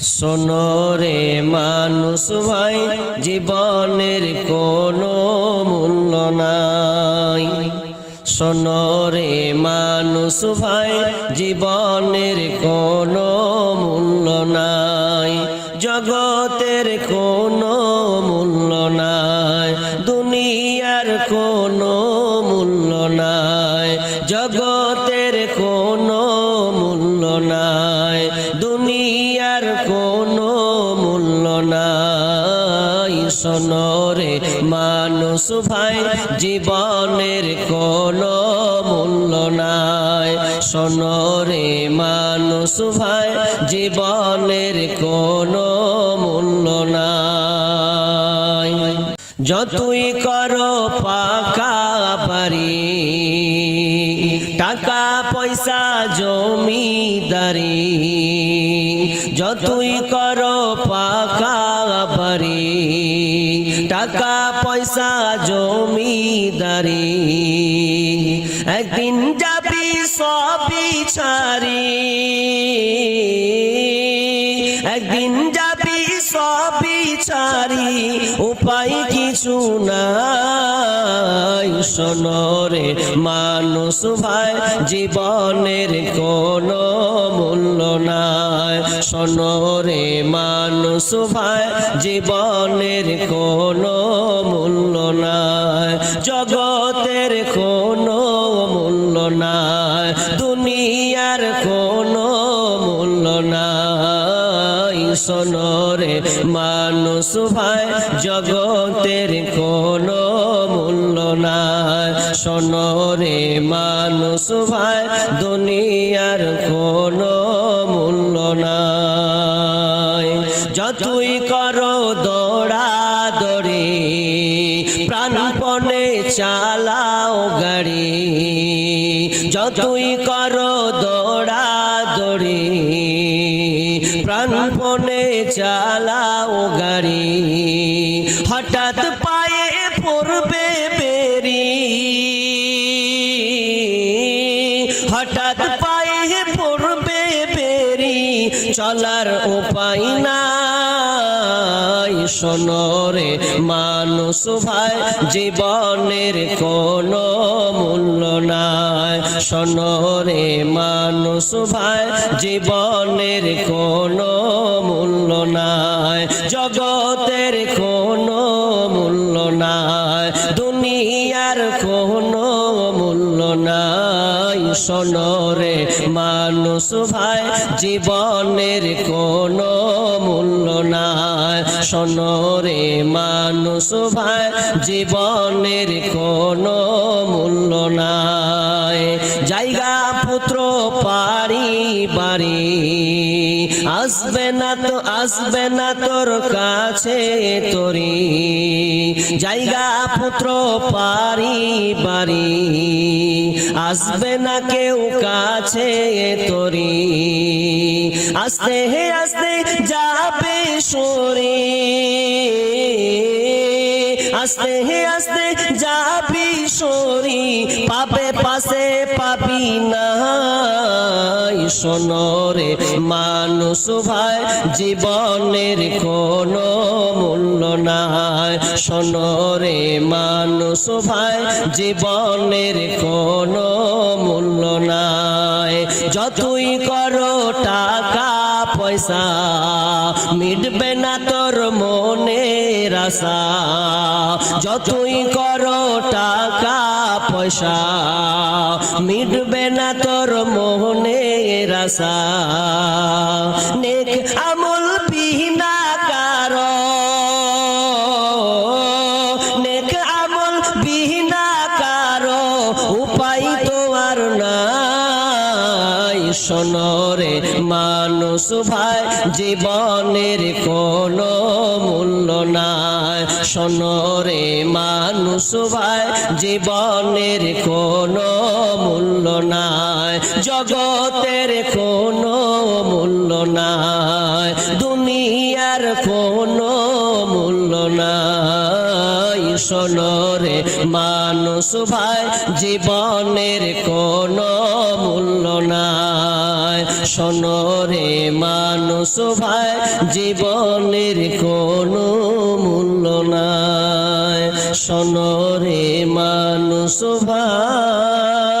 সোনরে মানুষ ভাই, জীবনের কোনো মূল্য নাই। সোনরে মানুষ ভাই, জীবনের কোনো মূল্য নাই। জগতের কোনো মূল্য নাই, দুনিয়ার কোনো দুনিয়ার কোনো মূল্য নাই। সনরে মানুষ ভাই, জীবনের কোনো মূল্য নাই। সনরে মানুষ ভাই, জীবনের কোনো মূল্য নাই। যতই করো পাকা বাড়ি, টাকা পয়সা জমিদারি যতই করো পাকা বাড়ি, টাকা পয়সা জমিদারি, একদিন যাবি সবই ছাড়ি। একদিন যাবি সবই ছাড়ি, উপায় কিছু নাই। সোনরে মানুষ ভাই, জীবনের কোনো মূল্য নাই। সোনরে মানুষ ভাই, জীবনের কোনো মূল্য নাই। জগতের কোনো মূল্য নাই, দুনিয়ার কোনো মূল্য নাই। সোনরে মানুষ ভাই, জগতের কোনো মূল্য নাই। সোনরে মানুষ ভাই, দুনিয়ার কোনো মূল্য নাই। যতই করো দৌড়া দৌড়ি, প্রাণপণে চালাও গাড়ি। যতই করো দৌড়া দৌড়ি, প্রাণপণে চালাও গাড়ি। হঠাৎ পায়ে পড়বে পায়ে পড়বে বেরি, চলার উপায় নাই। সোনরে মানুষ ভাই, জীবনের কোনো মূল্য নাই। সোনরে মানুষ ভাই, জীবনের কোনো মূল্য নাই। জগতের সোনরে মানুষ ভাই, জীবনের কোনো মূল্য নাই। সনরে মানুষ ভাই, জীবনের কোনো মূল্য নাই। জায়গা আসবে না তো, আসবে না তোর কাছে তোরি। জায়গা, পুত্র, পারি, বাড়ি। আসবে না কেউ কাছে তোরি। আস্তে হে, আস্তে যাবে সরে। আস্তে হে, আস্তে যাবি সরি পাবে পাশে পাবি না সোনরে মানুষ ভাই, জীবনের কোনো মূল্য নাই। সোনরে মানুষ ভাই, জীবনের কোনো মূল্য নাই। যতই করো টাকা, পয়সা, মিটবে না তোর মনের আশা। যতই করো টাকা পয়সা মিটবে না তোর মোহনের আশা। নেক আমল সোনরে মানুষ ভাই, জীবনের কোনো মূল্য নাই। সোনরে মানুষ ভাই, জীবনের কোনো মূল্য নাই। জগতের কোনো মূল্য নাই। দুনিয়ার কোনো মূল্য নাই। সোনরে মানুষ ভাই, জীবনের কোনো মূল্য নাই। সোনরে মানুষ ভাই জীবনের কোনো মূল্য নাই। সনরে মানুষ ভাই।